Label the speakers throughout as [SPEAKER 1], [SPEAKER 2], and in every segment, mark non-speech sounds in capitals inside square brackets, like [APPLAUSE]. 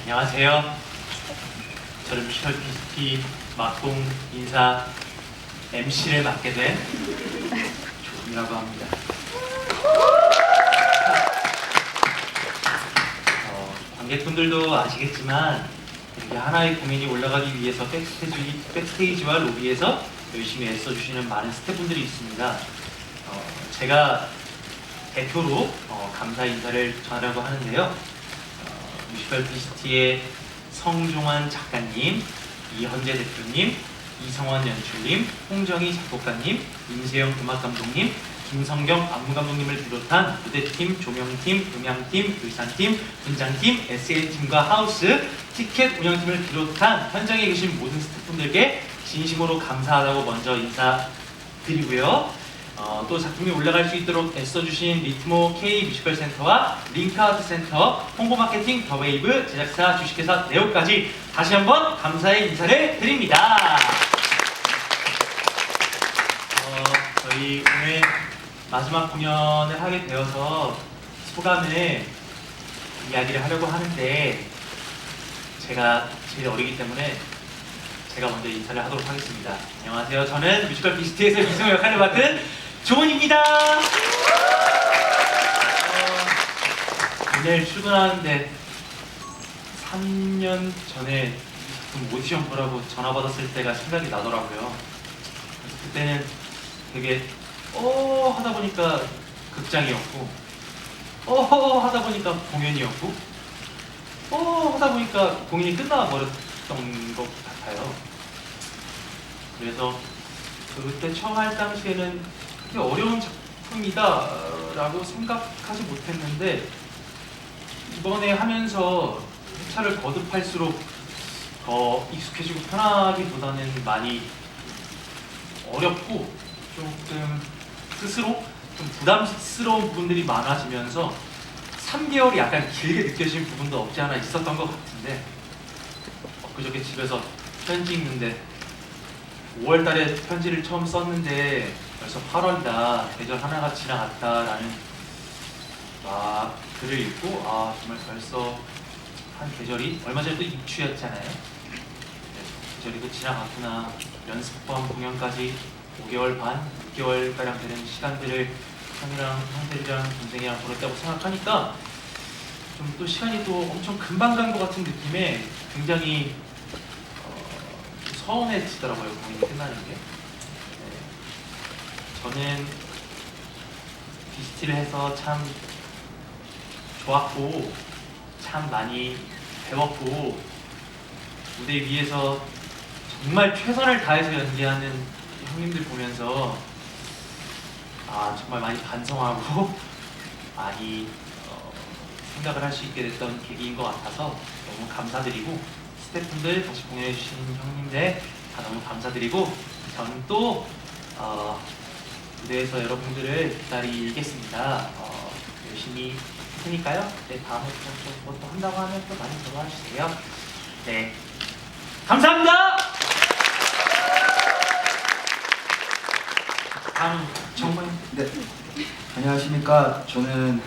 [SPEAKER 1] 안녕하세요. 저는 뮤지컬 비스티 막공 인사 MC를 맡게 된 조이라고 합니다. 어, 관객분들도 아시겠지만 이렇게 하나의 공연이 올라가기 위해서 백스테이지, 백스테이지와 로비에서 열심히 애써주시는 많은 스태프분들이 있습니다. 어, 제가 대표로 어, 감사 인사를 전하려고 하는데요. 비스티의 성종환 작가님, 이현재 대표님, 이성원 연출님, 홍정희 작곡가님, 임세영 음악 감독님, 김성경 안무 감독님을 비롯한 무대팀, 조명팀, 음향팀, 의상팀, 분장팀, SN팀과 하우스, 티켓 운영팀을 비롯한 현장에 계신 모든 스태프분들께 진심으로 감사하다고 먼저 인사드리고요. 어, 또 작품이 올라갈 수 있도록 애써주신 리트모 K 뮤지컬 센터와 링크아웃 센터, 홍보 마케팅 더 웨이브, 제작사 주식회사 네오까지 다시 한번 감사의 인사를 드립니다. 어, 저희 오늘 마지막 공연을 하게 되어서 소감을 이야기를 하려고 하는데 제가 제일 어리기 때문에 제가 먼저 인사를 하도록 하겠습니다. 안녕하세요. 저는 뮤지컬 비스트에서 [LAUGHS] 이승우 역할을 맡은 조은입니다. 어, 오늘 출근하는데 3년 전에 이 작품 오디션 보라고 전화 받았을 때가 생각이 나더라고요. 그때는 되게 어 하다 보니까 극장이었고 어 하다 보니까 공연이었고 어 하다 보니까 공연이 끝나 버렸던 것 같아요. 그래서 그때 처음 할 당시에는 그렇게 어려운 작품이다라고 생각하지 못했는데 이번에 하면서 회차를 거듭할수록 더 익숙해지고 편하기보다는 많이 어렵고 조금 스스로 좀 부담스러운 부분들이 많아지면서 3개월이 약간 길게 느껴지는 부분도 없지 않아 있었던 것 같은데 엊그저께 집에서 편지 읽는데 5월달에 편지를 처음 썼는데 벌써 8월이다 계절 하나가 지나갔다라는 아 글을 읽고 아 정말 벌써 한 계절이 얼마 전에 또 입추였잖아요. 네, 계절이 또 지나갔구나 연습 포함 공연까지 5개월 반, 6개월 가량 되는 시간들을 형이랑 형들이랑 동생이랑 보냈다고 생각하니까 좀 또 시간이 또 엄청 금방 간 것 같은 느낌에 굉장히 어, 서운해지더라고요 공연이 끝나는 게. 네. 저는 비스티를 해서 참 좋았고 참 많이 배웠고 무대 위에서 정말 최선을 다해서 연기하는 형님들 보면서 아 정말 많이 반성하고 [LAUGHS] 많이 어, 생각을 할 수 있게 됐던 계기인 것 같아서 너무 감사드리고 스태프분들 다시 공연해주신 형님들 다 너무 감사드리고 저는 또 어, 무대에서 여러분들을 기다리겠습니다. 어, 열심히 할 테니까요. 네, 다음에 또또 또 한다고 하면 또 많이 주세요. 네, 감사합니다. 다음 정말
[SPEAKER 2] 네. 안녕하십니까. 저는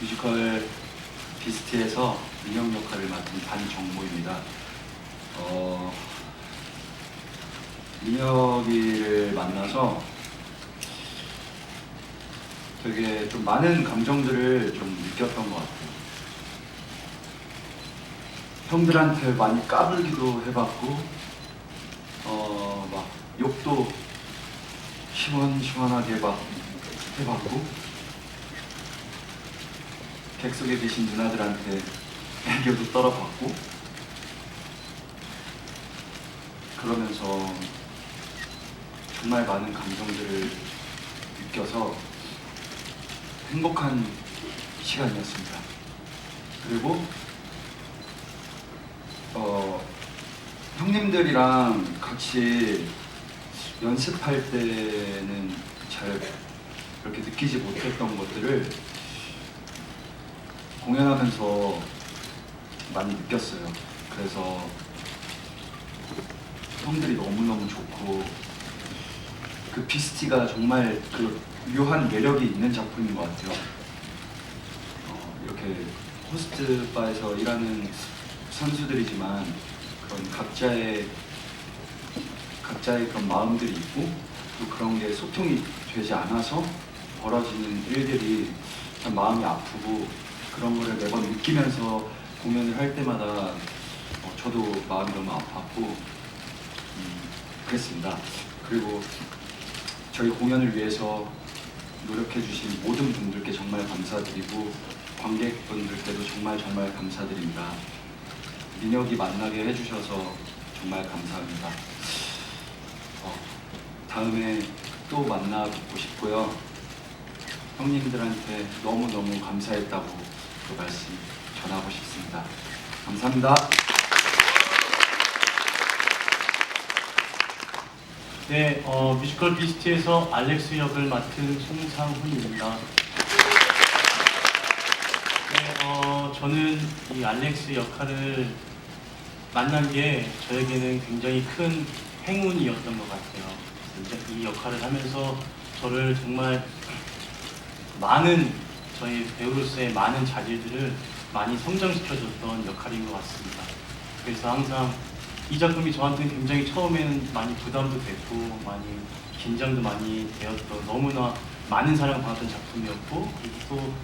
[SPEAKER 2] 뮤지컬 비스트에서 민영 역할을 맡은 반정모입니다. 어, 민혁이를 만나서 되게 좀 많은 감정들을 좀 느꼈던 것 같아요. 형들한테 많이 까불기도 해봤고, 어, 막 욕도 시원시원하게 막 해봤고 객석에 계신 누나들한테 애교도 떨어봤고 그러면서 정말 많은 감정들을 느껴서 행복한 시간이었습니다. 그리고 어, 형님들이랑 같이 연습할 때는 잘 그렇게 느끼지 못했던 것들을 공연하면서 많이 느꼈어요. 그래서 형들이 너무너무 좋고 그 비스티가 정말 그 묘한 매력이 있는 작품인 것 같아요. 어, 이렇게
[SPEAKER 3] 호스트 바에서 일하는 선수들이지만 그런 각자의 각자의 그런 마음들이 있고 또 그런 게 소통이 되지 않아서 벌어지는 일들이 참 마음이 아프고 그런 거를 매번 느끼면서 공연을 할 때마다 어, 저도 마음이 너무 아팠고 음, 그랬습니다. 그리고 저희 공연을 위해서 노력해주신 모든 분들께 정말 감사드리고 관객분들께도 정말 정말 감사드립니다. 민혁이 만나게 해주셔서 정말 감사합니다. 어, 다음에 또 만나 뵙고 싶고요. 형님들한테 너무너무 감사했다고 그 말씀 전하고 싶습니다. 감사합니다.
[SPEAKER 4] 네, 어, 뮤지컬 비스트에서 알렉스 역을 맡은 송상훈입니다. 네, 어, 저는 이 알렉스 역할을 만난 게 저에게는 굉장히 큰 행운이었던 것 같아요. 이 역할을 하면서 저를 정말 많은 저희 배우로서의 많은 자질들을 많이 성장시켜줬던 역할인 것 같습니다. 그래서 항상 이 작품이 저한테는 굉장히 처음에는 많이 부담도 됐고 많이 긴장도 많이 되었던 너무나 많은 사랑을 받았던 작품이었고 또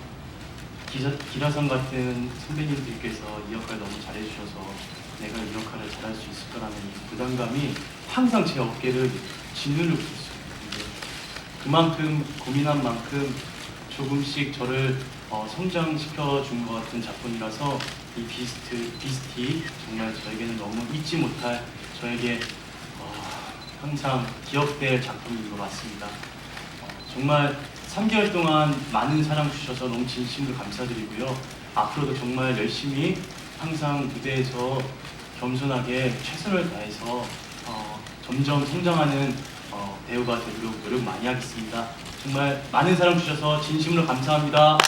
[SPEAKER 4] 기사, 기라성 같은 선배님들께서 이 역할 너무 잘해주셔서 내가 이 역할을 잘할 수 있을 거라는 이 부담감이 항상 제 어깨를 짓누르고 있어요. 그만큼 고민한 만큼 조금씩 저를 어, 성장시켜 준 것 같은 작품이라서 이 비스트 비스티 정말 저에게는 너무 잊지 못할 저에게 어, 항상 기억될 작품인 것 같습니다. 어, 정말 3개월 동안 많은 사랑 주셔서 너무 진심으로 감사드리고요. 앞으로도 정말 열심히 항상 무대에서 겸손하게 최선을 다해서 어, 점점 성장하는 어, 배우가 되도록 노력 많이 하겠습니다. 정말 많은 사랑 주셔서 진심으로 감사합니다.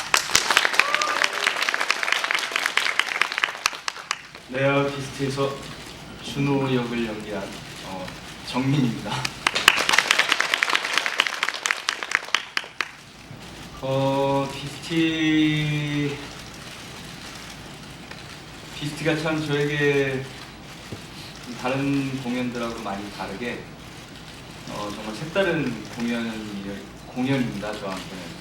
[SPEAKER 2] 레아 비스트에서 준호 역을 연기한 어, 정민입니다. 어, 비스티 비스트가 참 저에게 다른 공연들하고 많이 다르게 어, 정말 색다른 공연 공연입니다 저한테는.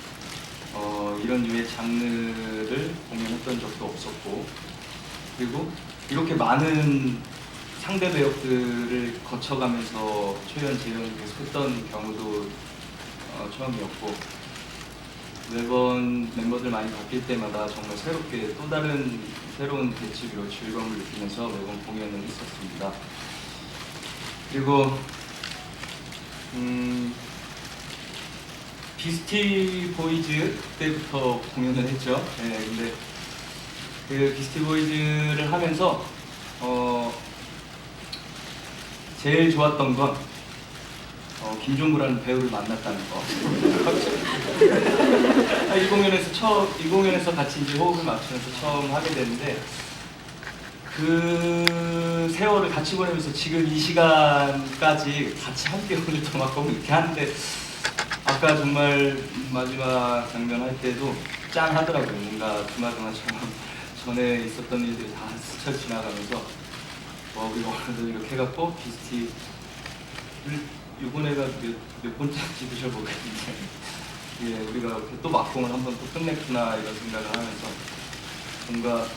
[SPEAKER 2] 어, 이런 류의 장르를 공연했던 적도 없었고 그리고 이렇게 많은 상대 배역들을 거쳐가면서 초연 재연을 계속했던 경우도 어, 처음이었고 매번 멤버들 많이 바뀔 때마다 정말 새롭게 또 다른 새로운 대치로 즐거움을 느끼면서 매번 공연을 했었습니다. 그리고 음, 비스티 보이즈 때부터 공연을 했죠. 네, 근데 그 비스티 보이즈를 하면서 어 제일 좋았던 건 어, 김종구라는 배우를 만났다는 거. [LAUGHS] 아, 이 공연에서 처음 이 공연에서 같이 이제 호흡을 맞추면서 처음 하게 됐는데 그 세월을 같이 보내면서 지금 이 시간까지 같이 함께 오늘 동화곡 이렇게 하는데 아까 정말 마지막 장면 할 때도 짠 하더라고요. 뭔가 두마두마처럼 전에 있었던 일들이 다 스쳐 지나가면서 어, 우리가 오늘도 이렇게 해갖고 비스티를 이번에가 몇, 몇 번째인지 드셔보겠는데 예, 우리가 이렇게 또 막공을 한번 또 끝냈구나 이런 생각을 하면서 뭔가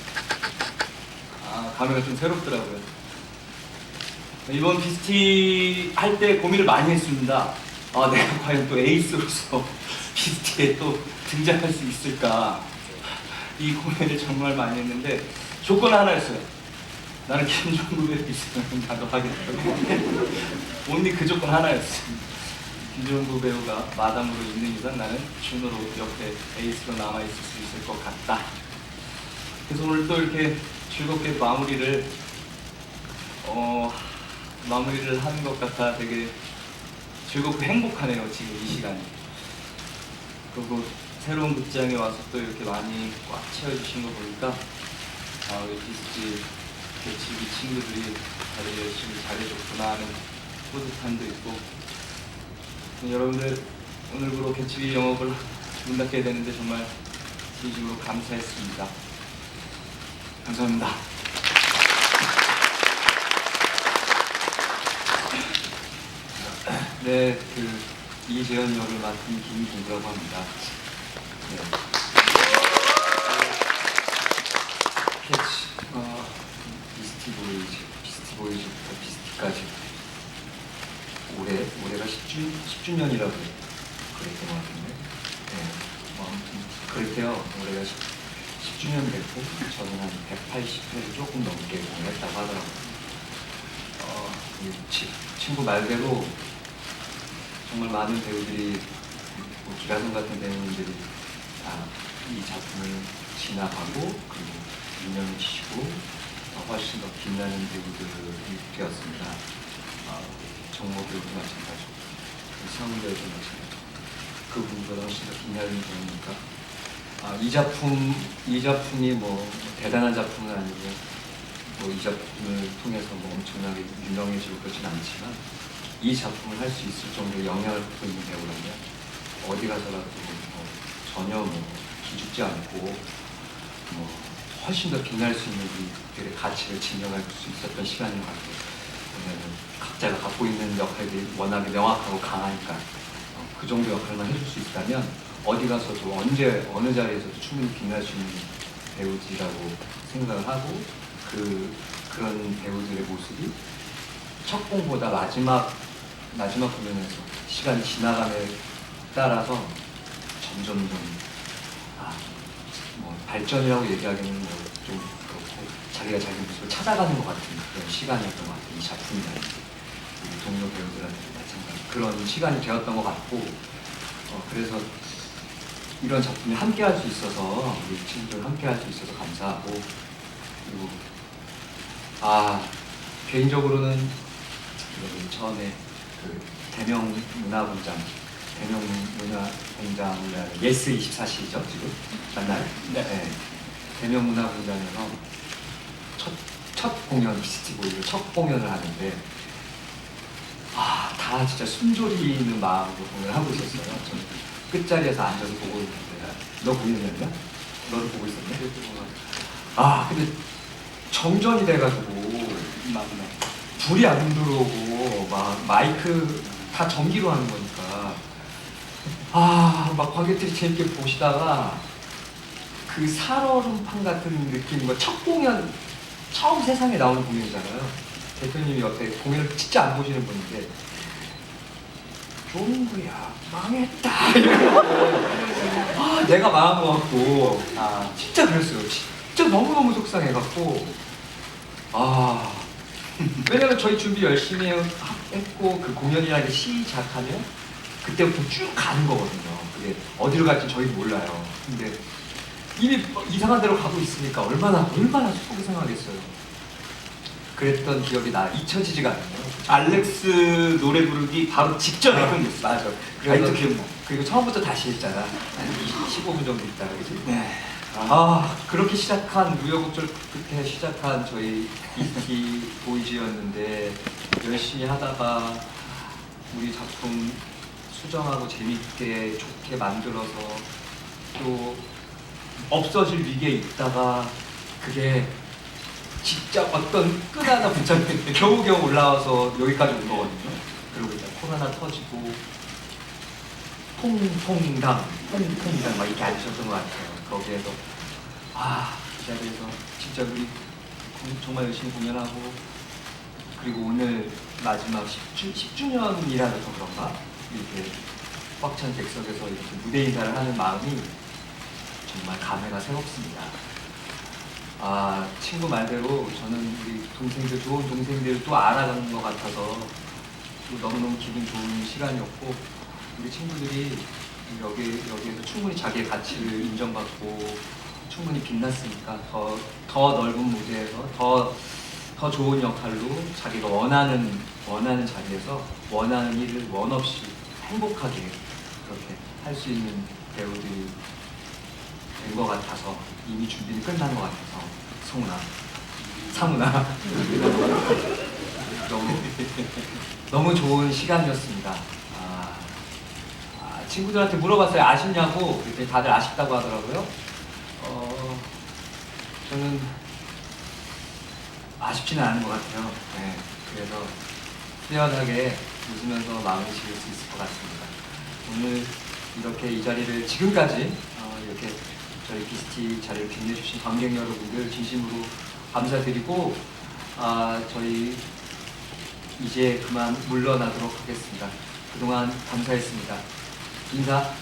[SPEAKER 2] 아, 감회가 좀 새롭더라고요. 이번 비스티 할 때 고민을 많이 했습니다. 아, 내가 과연 또 에이스로서 [LAUGHS] 비스티에 또 등장할 수 있을까? 이 고민을 정말 많이 했는데 조건 하나였어요. 나는 김종국에 있으면 [LAUGHS] 나도 하겠다고. 온리 그 조건 하나였습니다. 김종국 배우가 마담으로 있는 이상 나는 준호로 옆에 에이스로 남아 있을 수 있을 것 같다. 그래서 오늘 또 이렇게 즐겁게 마무리를 어 마무리를 하는 것 같아 되게 즐겁고 행복하네요 지금 이 시간이. 그리고 새로운 극장에 와서 또 이렇게 많이 꽉 채워주신 거 보니까 아 우리 비스티 개치기 친구들이 다들 열심히 잘해줬구나 하는 뿌듯함도 있고 여러분들 오늘부로 개치기 영업을 문 닫게 되는데 정말 진심으로 감사했습니다.
[SPEAKER 3] 감사합니다. 네, 그 이재현 역을 맡은 김기라고 합니다. 네. 캐치, 어, 비스티 보이즈, 비스티 보이즈부터 비스티까지 올해 올해가 10주 10주년이라고 그랬던 것 같은데, 네, 뭐 아무튼 그렇대요. 올해가 10, 10 주년 됐고 저는 한 180회를 조금 넘게 공연했다고 하더라고요. 어, 이 치- 친구 말대로 정말 많은 배우들이 뭐 기라성 같은 배우들이 다 이 작품을 지나가고 그리고 인연을 치시고 어, 훨씬 더 빛나는 배우들이 되었습니다. 어, 정모 배우도 마찬가지고 배우도 마찬가지고. 그분보다 훨씬 더 빛나는 배우니까. 아, 이 작품 이 작품이 뭐 대단한 작품은 아니고 뭐 이 작품을 통해서 뭐 엄청나게 유명해지고 그렇진 않지만 이 작품을 할 수 있을 정도의 영향을 받고 있는 배우라면 어디 가서라도 뭐 전혀 뭐 기죽지 않고 뭐 훨씬 더 빛날 수 있는 이들의 가치를 증명할 수 있었던 시간인 것 같아요. 각자가 갖고 있는 역할들이 워낙에 명확하고 강하니까 어, 그 정도 역할만 해줄 수 있다면 어디 가서도 언제 어느 자리에서도 충분히 빛날 수 있는 배우지라고 생각을 하고 그 그런 배우들의 모습이 첫 공보다 마지막 마지막 공연에서 시간이 지나감에 따라서 점점 좀 아, 뭐 발전이라고 얘기하기는 뭐좀 그렇고 자기가 자기 모습을 찾아가는 것 같은 그런 시간이었던 것 같아요. 이. 우리 동료 배우들한테 마찬가지 그런 시간이 되었던 것 같고 어, 그래서 이런 작품에 함께 할 수 있어서 우리 친구들 함께 할 수 있어서 감사하고 그리고 아 개인적으로는 여기 처음에 그 대명 문화공장 대명 문화공장이라는 예스 24시죠 지금 맞나요?
[SPEAKER 2] 네.
[SPEAKER 3] 대명 문화공장에서 첫, 첫 공연 비스티 보이를 첫 공연을 하는데 아 다 진짜 숨소리 있는 마음으로 공연을 하고 있었어요. 저는 끝자리에서 앉아서 보고 있는데 너 공연이었냐? 너를 보고 있었냐? 아 근데 정전이 돼가지고
[SPEAKER 2] 맞네.
[SPEAKER 3] 불이 안 들어오고 막 마이크 다 전기로 하는 거니까 아막 관객들이 재밌게 보시다가 그 살얼음판 같은 느낌과 첫 공연 처음 세상에 나오는 공연이잖아요. 대표님이 옆에 공연을 진짜 안 보시는 분인데 종구야. 망했다. [LAUGHS] 이러고 아 내가 마음 먹었고. 아 진짜 그랬어요. 진짜 너무너무 속상해갖고. 아. [LAUGHS] 왜냐면 저희 준비 열심히 해- 했고 그 공연이라는 게 시작하면 그때부터 쭉 가는 거거든요. 그게 어디로 갈지 저희도 몰라요. 근데 이미 이상한 데로 가고 있으니까 얼마나 얼마나 속이 상하겠어요. 그랬던 기억이 나 잊혀지지가 않아요.
[SPEAKER 2] 알렉스 노래 부르기 바로 직전에
[SPEAKER 3] 아,
[SPEAKER 2] 끝냈어.
[SPEAKER 3] 맞아.
[SPEAKER 2] 아직도 기억나.
[SPEAKER 3] 그리고 처음부터 다시 했잖아. 한 20, 15분 정도 있다가 그지?
[SPEAKER 2] 네.
[SPEAKER 3] 아 그렇게 시작한 우여곡절 끝에 시작한 저희 이티 보이즈였는데 열심히 하다가 우리 작품 수정하고 재밌게 좋게 만들어서 또 없어질 위기에 있다가 그게 진짜 어떤 끈 하나 붙잡는 [LAUGHS] 겨우겨우 올라와서 여기까지 온 거거든요. 그리고 이제 코로나 터지고 통통당, 통통당 막 이렇게 앉으셨던 것 같아요. 거기에서 아, 이 자리에서 진짜 우리 공- 정말 열심히 공연하고 그리고 오늘 마지막 10주, 10주년이라서 그런가 이렇게 꽉찬 객석에서 이렇게 무대 인사를 하는 마음이 정말 감회가 새롭습니다. 아 친구 말대로 저는 우리 동생들 좋은 동생들 또 알아가는 것 같아서 또 너무너무 기분 좋은 시간이었고 우리 친구들이 여기 여기에서 충분히 자기의 가치를 인정받고 충분히 빛났으니까 더 더 넓은 무대에서 더 더 좋은 역할로 자기가 원하는 원하는 자리에서 원하는 일을 원 없이 행복하게 그렇게 할 수 있는 배우들이 된 것 같아서 이미 준비는 끝난 것 같아서 성훈아 상훈아 [LAUGHS] 너무 너무 좋은 시간이었습니다. 아, 아, 친구들한테 물어봤어요. 아쉽냐고 그랬더니 다들 아쉽다고 하더라고요. 어, 저는 아쉽지는 않은 것 같아요. 네, 그래서 후련하게 웃으면서 마음을 지을 수 있을 것 같습니다. 오늘 이렇게 이 자리를 지금까지 어, 이렇게 저희 비스티 자리를 빛내주신 관객 여러분들 진심으로 감사드리고 아, 저희 이제 그만 물러나도록 하겠습니다. 그동안 감사했습니다. 인사.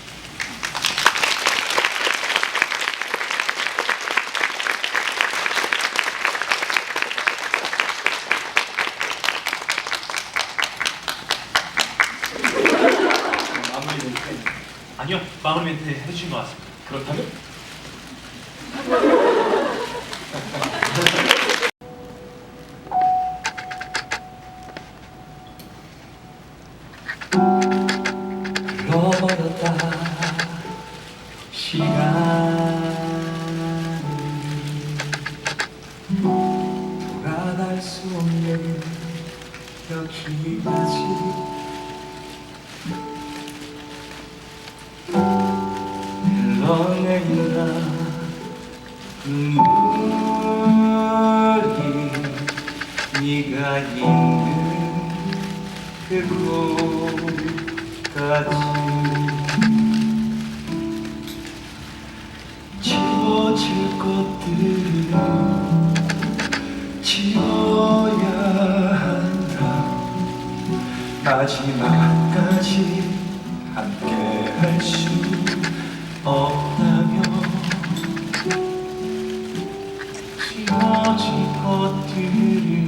[SPEAKER 2] 마무리 멘트.
[SPEAKER 1] 아니요, 마무리 멘트 해주신 것 같습니다.
[SPEAKER 2] 그렇다면?
[SPEAKER 3] 흘러버렸다 시간이 돌아갈 수 없는 여기까지 지워질 것들은 지워야 한다. 마지막까지 함께 할 수 없다면 지워질 것들은